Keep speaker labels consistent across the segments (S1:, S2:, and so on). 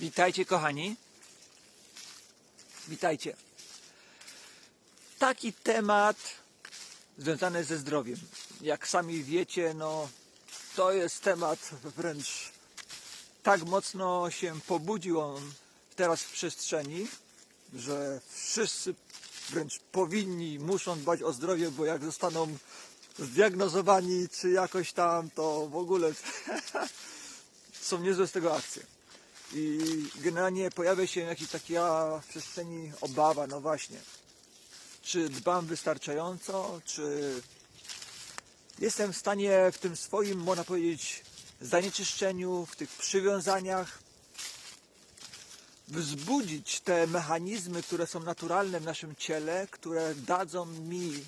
S1: Witajcie, kochani. Witajcie. Taki temat związany ze zdrowiem. Jak sami wiecie, no to jest temat wręcz tak mocno się pobudził on teraz w przestrzeni, że wszyscy wręcz powinni, muszą dbać o zdrowie, bo jak zostaną zdiagnozowani czy jakoś tam, to w ogóle są niezłe z tego akcje. I generalnie pojawia się jakaś taka w przestrzeni obawa, no właśnie, czy dbam wystarczająco, czy jestem w stanie w tym swoim, można powiedzieć, zanieczyszczeniu, w tych przywiązaniach wzbudzić te mechanizmy, które są naturalne w naszym ciele, które dadzą mi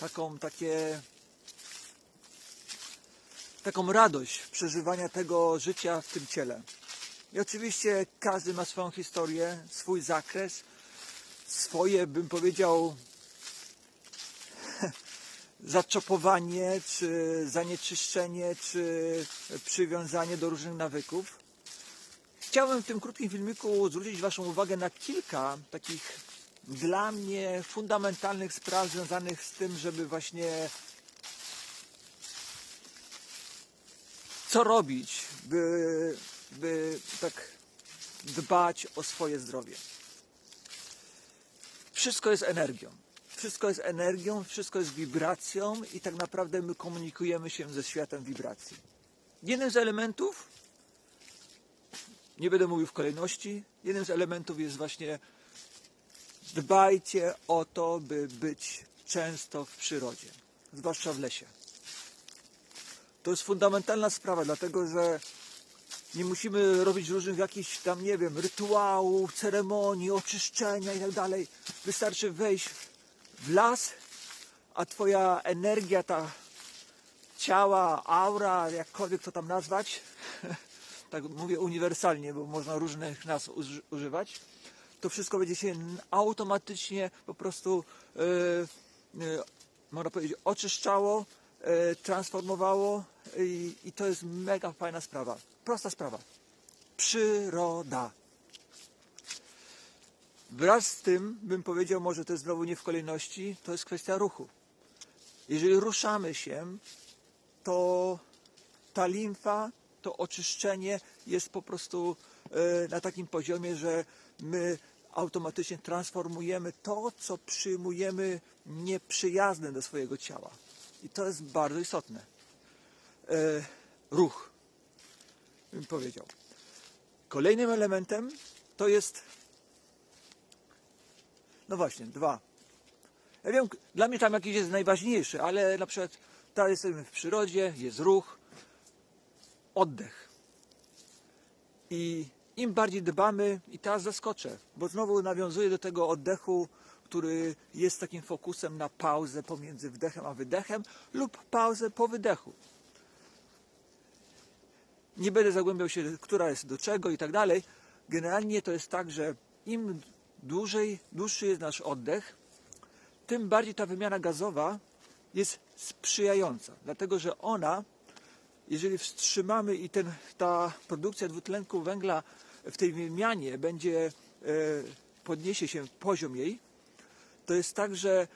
S1: taką, takie, taką radość przeżywania tego życia w tym ciele. I oczywiście każdy ma swoją historię, swój zakres, swoje, bym powiedział, zaczopowanie, czy zanieczyszczenie, czy przywiązanie do różnych nawyków. Chciałem w tym krótkim filmiku zwrócić Waszą uwagę na kilka takich dla mnie fundamentalnych spraw związanych z tym, żeby właśnie co robić, by, by tak dbać o swoje zdrowie. Wszystko jest energią. Wszystko jest energią, wszystko jest wibracją i tak naprawdę my komunikujemy się ze światem wibracji. Jednym z elementów, nie będę mówił w kolejności, jednym z elementów jest właśnie dbajcie o to, by być często w przyrodzie, zwłaszcza w lesie. To jest fundamentalna sprawa, dlatego że nie musimy robić różnych jakichś tam, nie wiem, rytuałów, ceremonii, oczyszczenia i tak dalej. Wystarczy wejść w las, a twoja energia, ta ciała, aura, jakkolwiek to tam nazwać, tak mówię uniwersalnie, bo można różnych uży- używać, to wszystko będzie się automatycznie po prostu, e, e, można powiedzieć, oczyszczało, transformowało i, i to jest mega fajna sprawa. Prosta sprawa. Przyroda. Wraz z tym, bym powiedział, może to jest znowu nie w kolejności, to jest kwestia ruchu. Jeżeli ruszamy się, to ta limfa, to oczyszczenie jest po prostu e, na takim poziomie, że my automatycznie transformujemy to, co przyjmujemy nieprzyjazne do swojego ciała. I to jest bardzo istotne. E, ruch, bym powiedział. Kolejnym elementem to jest, no właśnie, dwa. Ja wiem, dla mnie tam jakiś jest najważniejszy, ale na przykład teraz jesteśmy w przyrodzie, jest ruch, oddech. I im bardziej dbamy, i teraz zaskoczę, bo znowu nawiązuję do tego oddechu, który jest takim fokusem na pauzę pomiędzy wdechem a wydechem lub pauzę po wydechu. Nie będę zagłębiał się, która jest do czego i tak dalej. Generalnie to jest tak, że im dłużej, dłuższy jest nasz oddech, tym bardziej ta wymiana gazowa jest sprzyjająca, dlatego że ona, jeżeli wstrzymamy i ten, ta produkcja dwutlenku węgla w tej wymianie będzie, e, podniesie się poziom jej, to jest tak, że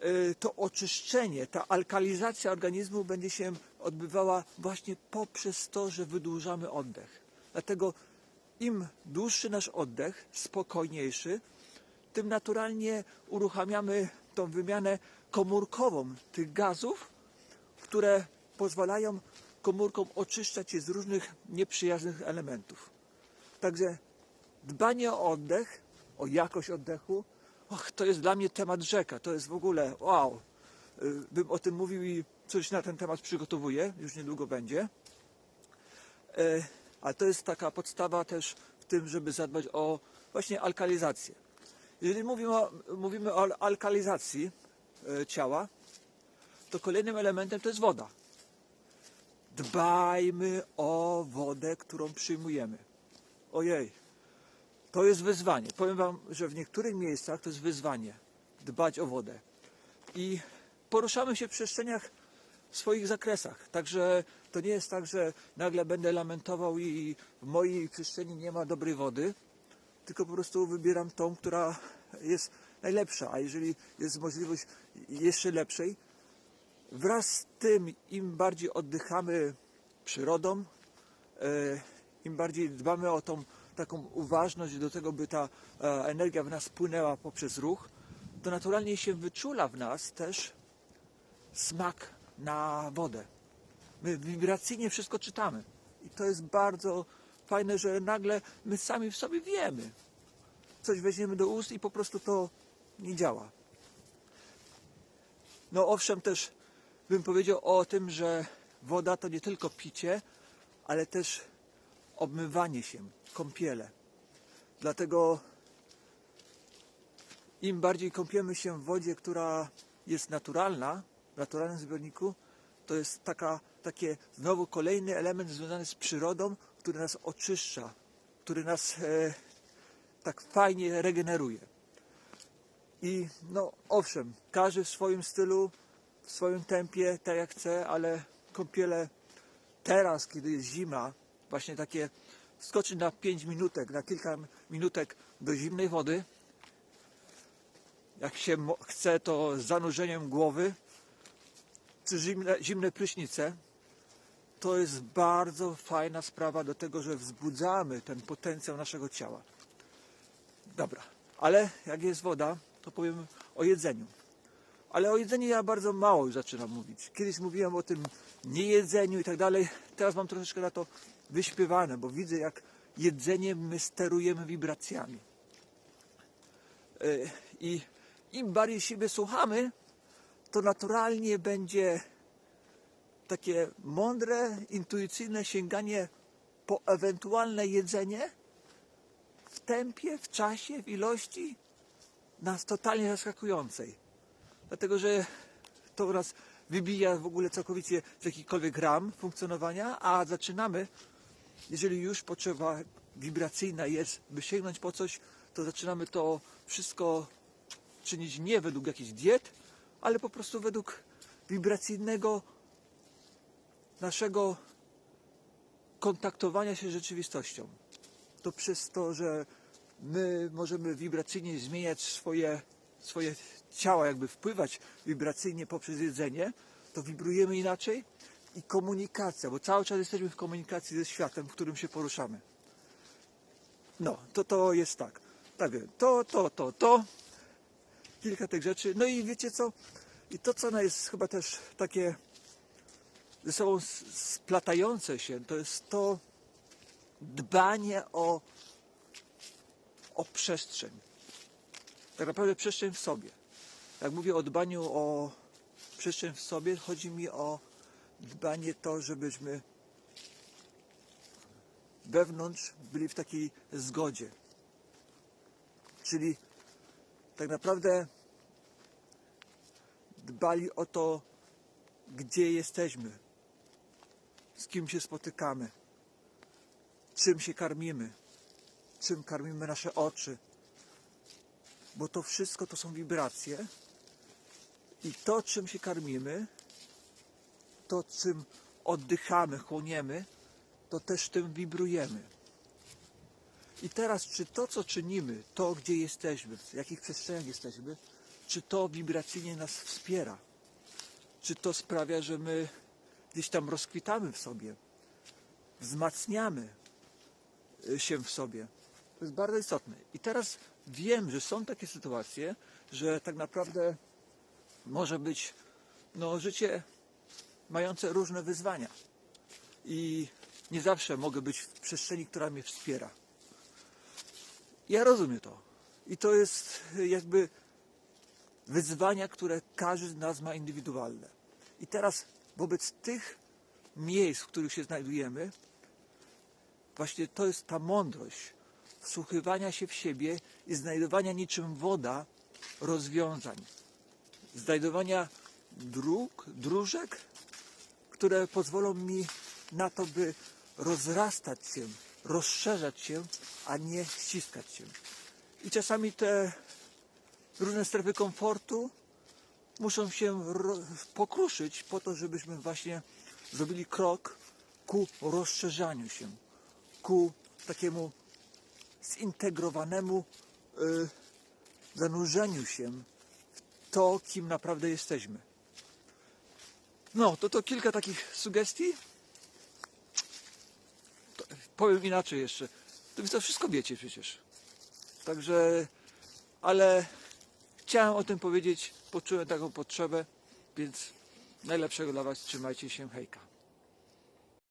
S1: e, to oczyszczenie, ta alkalizacja organizmu będzie się odbywała właśnie poprzez to, że wydłużamy oddech. Dlatego im dłuższy nasz oddech, spokojniejszy, tym naturalnie uruchamiamy tą wymianę komórkową tych gazów, które pozwalają komórkom oczyszczać je z różnych nieprzyjaznych elementów. Także dbanie o oddech, o jakość oddechu, och, to jest dla mnie temat rzeka. To jest w ogóle wow. Y, Bym o tym mówił i coś na ten temat przygotowuję, już niedługo będzie. Ale to jest taka podstawa też w tym, żeby zadbać o właśnie alkalizację. Jeżeli mówimy o, mówimy o alkalizacji e, ciała, to kolejnym elementem to jest woda. Dbajmy o wodę, którą przyjmujemy. Ojej, to jest wyzwanie. Powiem Wam, że w niektórych miejscach to jest wyzwanie dbać o wodę. I poruszamy się w przestrzeniach w swoich zakresach. Także To nie jest tak, że nagle będę lamentował i w mojej przestrzeni nie ma dobrej wody, tylko po prostu wybieram tą, która jest najlepsza, a jeżeli jest możliwość jeszcze lepszej, wraz z tym im bardziej oddychamy przyrodą, e, im bardziej dbamy o tą taką uważność do tego, by ta e, energia w nas płynęła poprzez ruch, to naturalnie się wyczula w nas też smak na wodę. My wibracyjnie wszystko czytamy. I to jest bardzo fajne, że nagle my sami w sobie wiemy. Coś weźmiemy do ust i po prostu to nie działa. No owszem, też bym powiedział o tym, że woda to nie tylko picie, ale też obmywanie się, kąpiele. Dlatego im bardziej kąpiemy się w wodzie, która jest naturalna, w naturalnym zbiorniku, to jest taka, takie znowu kolejny element związany z przyrodą, który nas oczyszcza, który nas e, tak fajnie regeneruje. I no owszem, każdy w swoim stylu, w swoim tempie, tak jak chce, ale kąpiele teraz, kiedy jest zima, właśnie takie skoczyć na 5 minutek, na kilka minutek do zimnej wody, jak się chce, to z zanurzeniem głowy, czy zimne, zimne prysznice, to jest bardzo fajna sprawa do tego, że wzbudzamy ten potencjał naszego ciała. Dobra, ale jak jest woda, to powiem o jedzeniu. Ale o jedzeniu ja bardzo mało już zaczynam mówić. Kiedyś mówiłem o tym niejedzeniu i tak dalej. Teraz mam troszeczkę na to wyśpiewane, bo widzę jak jedzeniem my sterujemy wibracjami. Yy, I im bardziej siebie słuchamy, to naturalnie będzie takie mądre, intuicyjne sięganie po ewentualne jedzenie w tempie, w czasie, w ilości nas totalnie zaskakującej. Dlatego, że to nas wybija w ogóle całkowicie z jakichkolwiek ram funkcjonowania, a zaczynamy, jeżeli już potrzeba wibracyjna jest, by sięgnąć po coś, to zaczynamy to wszystko czynić nie według jakichś diet, ale po prostu według wibracyjnego naszego kontaktowania się z rzeczywistością. To przez to, że my możemy wibracyjnie zmieniać swoje, swoje ciała, jakby wpływać wibracyjnie poprzez jedzenie, to wibrujemy inaczej i komunikacja, bo cały czas jesteśmy w komunikacji ze światem, w którym się poruszamy. No, to to jest tak. Tak wiem, to, to, to, to. Kilka tych rzeczy. No i wiecie co? I to, co no jest chyba też takie ze sobą splatające się, to jest to dbanie o, o przestrzeń. Tak naprawdę przestrzeń w sobie. Jak mówię o dbaniu o przestrzeń w sobie, chodzi mi o dbanie to, żebyśmy wewnątrz byli w takiej zgodzie. Czyli tak naprawdę dbali o to, gdzie jesteśmy, z kim się spotykamy, czym się karmimy, czym karmimy nasze oczy. Bo to wszystko to są wibracje i to, czym się karmimy, to, czym oddychamy, chłoniemy, to też tym wibrujemy. I teraz, czy to, co czynimy, to, gdzie jesteśmy, w jakich przestrzeniach jesteśmy, czy to wibracyjnie nas wspiera? Czy to sprawia, że my gdzieś tam rozkwitamy w sobie, wzmacniamy y, się w sobie? To jest bardzo istotne. I teraz wiem, że są takie sytuacje, że tak naprawdę może być no, życie mające różne wyzwania. I nie zawsze mogę być w przestrzeni, która mnie wspiera. Ja rozumiem to. I to jest jakby wyzwania, które każdy z nas ma indywidualne. I teraz wobec tych miejsc, w których się znajdujemy, właśnie to jest ta mądrość wsłuchiwania się w siebie i znajdowania niczym woda rozwiązań. Znajdowania dróg, dróżek, które pozwolą mi na to, by rozrastać się, rozszerzać się, a nie ściskać się. I czasami te różne strefy komfortu muszą się pokruszyć po to, żebyśmy właśnie zrobili krok ku rozszerzaniu się, ku takiemu zintegrowanemu y, zanurzeniu się w to, kim naprawdę jesteśmy. No, to to kilka takich sugestii. To, powiem inaczej jeszcze. To wy to wszystko wiecie przecież. Także, ale chciałem o tym powiedzieć, poczułem taką potrzebę, więc najlepszego dla Was. Trzymajcie się, hejka.